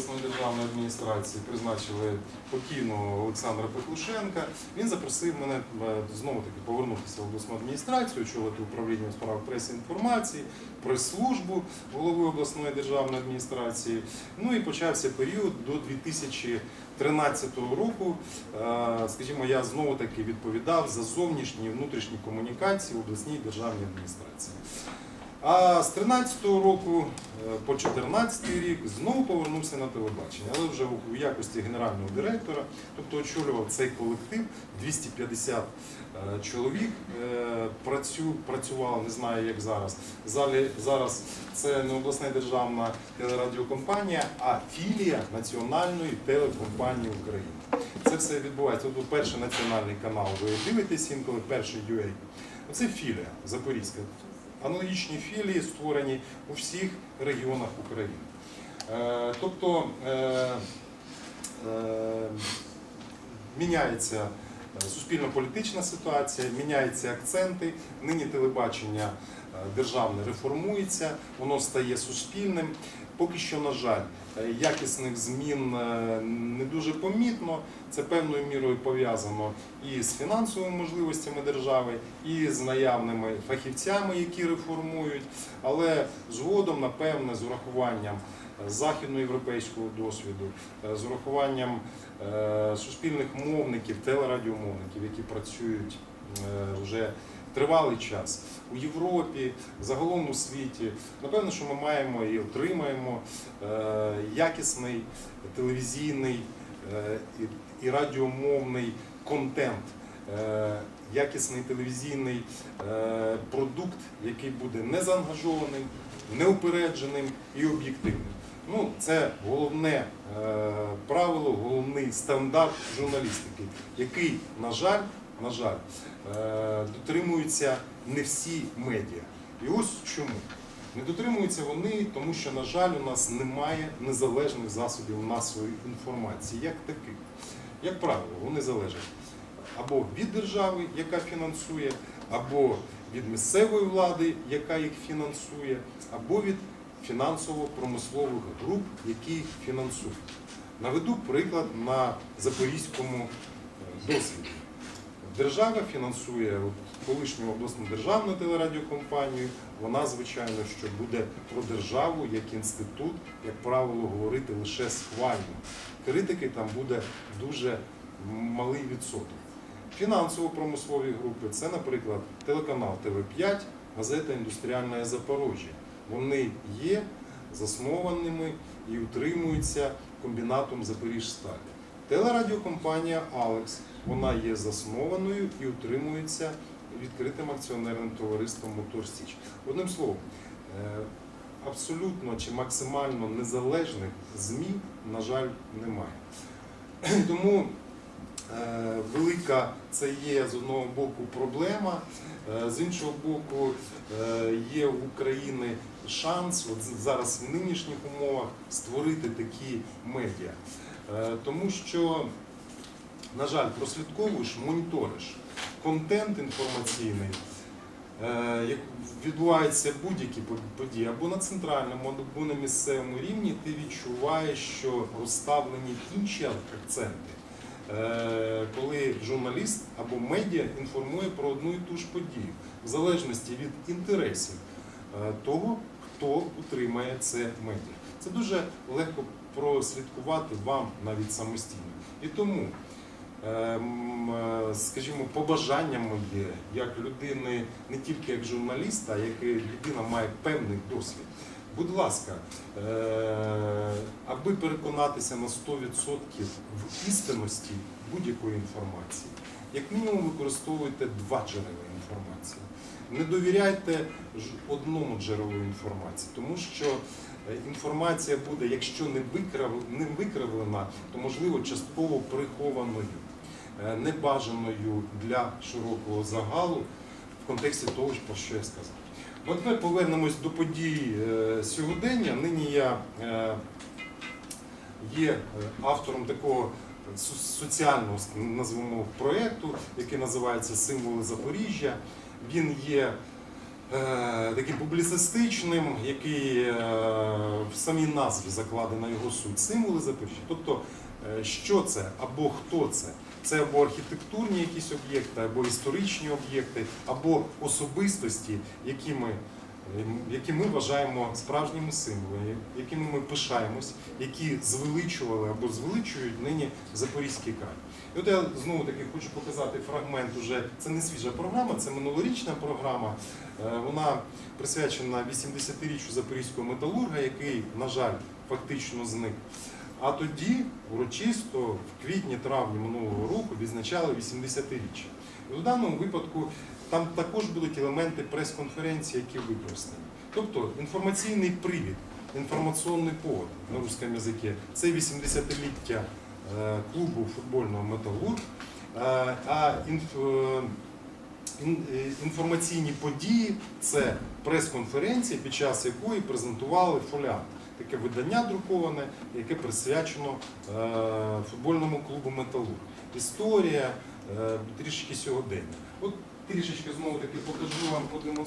обласної державної адміністрації призначили покійного Олександра Петлушенка. Він запросив мене е, знову таки повернутися в обласну адміністрацію, очолити управління у справах преси інформації, прес-службу голови обласної державної адміністрації. Ну і почався період до 2013 року. Е, Скажімо, я знову таки відповідав за зовнішні і внутрішні комунікації в обласній державній адміністрації. А з 13-го року е, по 14-й рік знову повернувся на телебачення, але вже у якості генерального директора, тобто очолював цей колектив 250 е, чоловік. е, працювало, не знаю як зараз. Зараз це не обласна державна телерадіокомпанія, а філія Національної телекомпанії України. Це все відбувається. Тут перший національний канал, ви дивитесь інколи, перший UA. Оце філія Запорізька. Аналогічні філії створені у всіх регіонах України. Е, Тобто е, е, міняється суспільно-політична ситуація, міняються акценти. Нині телебачення е, державне реформується, воно стає суспільним. Поки що, на жаль, е, якісних змін е, не дуже помітно. Це певною мірою пов'язано і з фінансовими можливостями держави, і з наявними фахівцями, які реформують. Але згодом, напевне, з урахуванням е, західноєвропейського досвіду, е, з урахуванням е, суспільних мовників, телерадіомовників, які працюють е, вже тривалий час у Європі, загалом у світі. Напевно, що ми маємо і отримаємо якісний телевізійний і- радіомовний контент, якісний телевізійний продукт, який буде незаангажованим, неупередженим і об'єктивним. Ну, це головне е, правило, головний стандарт журналістики, який, на жаль, на жаль, е, дотримуються не всі медіа. І ось чому. Не дотримуються вони, тому що, на жаль, у нас немає незалежних засобів масової інформації, як таких. Як правило, вони залежать або від держави, яка фінансує, або від місцевої влади, яка їх фінансує, або від фінансово-промислових груп, які фінансують. Наведу приклад на запорізькому е, досвіді. Держава фінансує колишню обласну державну телерадіокомпанію. Вона, звичайно, що буде про державу як інститут, як правило, говорити лише схвально. Критики там буде дуже малий відсоток. Фінансово-промислові групи це, наприклад, телеканал ТВ5, газета Індустріальне Запорожжя. Вони є заснованими і утримуються комбінатом Запоріжсталі. Телерадіокомпанія Алекс вона є заснованою і утримується відкритим акціонерним товариством Мотор Січ. Одним словом, е, абсолютно чи максимально незалежних ЗМІ, на жаль, немає. Тому велика це є з одного боку проблема, е, з іншого боку, е, є в України шанс от зараз в нинішніх умовах створити такі медіа. Е, Тому що, на жаль, прослідковуєш, моніториш контент інформаційний, е, як відбуваються будь-які події або на центральному, або на місцевому рівні, ти відчуваєш, що розставлені інші акценти. Е, Коли журналіст або медіа інформує про одну і ту ж подію, в залежності від інтересів е, того, хто утримає це медіа. Це дуже легко прослідкувати вам навіть самостійно. І тому, ем, е, скажімо, побажання моє як людини, не тільки як журналіста, а як людина має певний досвід. Будь ласка, е, переконатися на 100% в істинності будь-якої інформації, як мінімум використовуйте два джерела інформації. Не довіряйте одному джерелу інформації, тому що е, інформація буде, якщо не викривлена, то можливо частково прихованою, е, небажаною для широкого загалу в контексті того, про що я сказав. А тепер повернемось до подій е, сьогодення. Нині я є е, автором такого соціального назвемо проєкту, який називається Символи Запоріжжя. Він є е, таким публіцистичним, який е, в самій назві закладена його суть, символи Запоріжжя. Тобто, е, що це або хто це? Це або архітектурні якісь об'єкти, або історичні об'єкти, або особистості, які ми, е, які ми вважаємо справжніми символами, якими ми пишаємось, які звеличували або звеличують нині Запорізький край. І от я знову таки хочу показати фрагмент. Уже це не свіжа програма, це минулорічна програма. Е, Вона присвячена 80-річчю запорізького металурга, який, на жаль, фактично зник. А тоді, урочисто, в квітні-травні минулого року відзначали 80-річчя. І в даному випадку там також будуть елементи прес-конференції, які використані. Тобто інформаційний привід, інформаційний повод на русском язикі це 80-ліття е, клубу футбольного Металург. Е, А е, інформаційні події це прес-конференція, під час якої презентували фоліант. Таке видання друковане, яке присвячено е, футбольному клубу Металург. Історія трішечки трішки сьогодення. От трішечки знову таки покажу вам, продемонструю.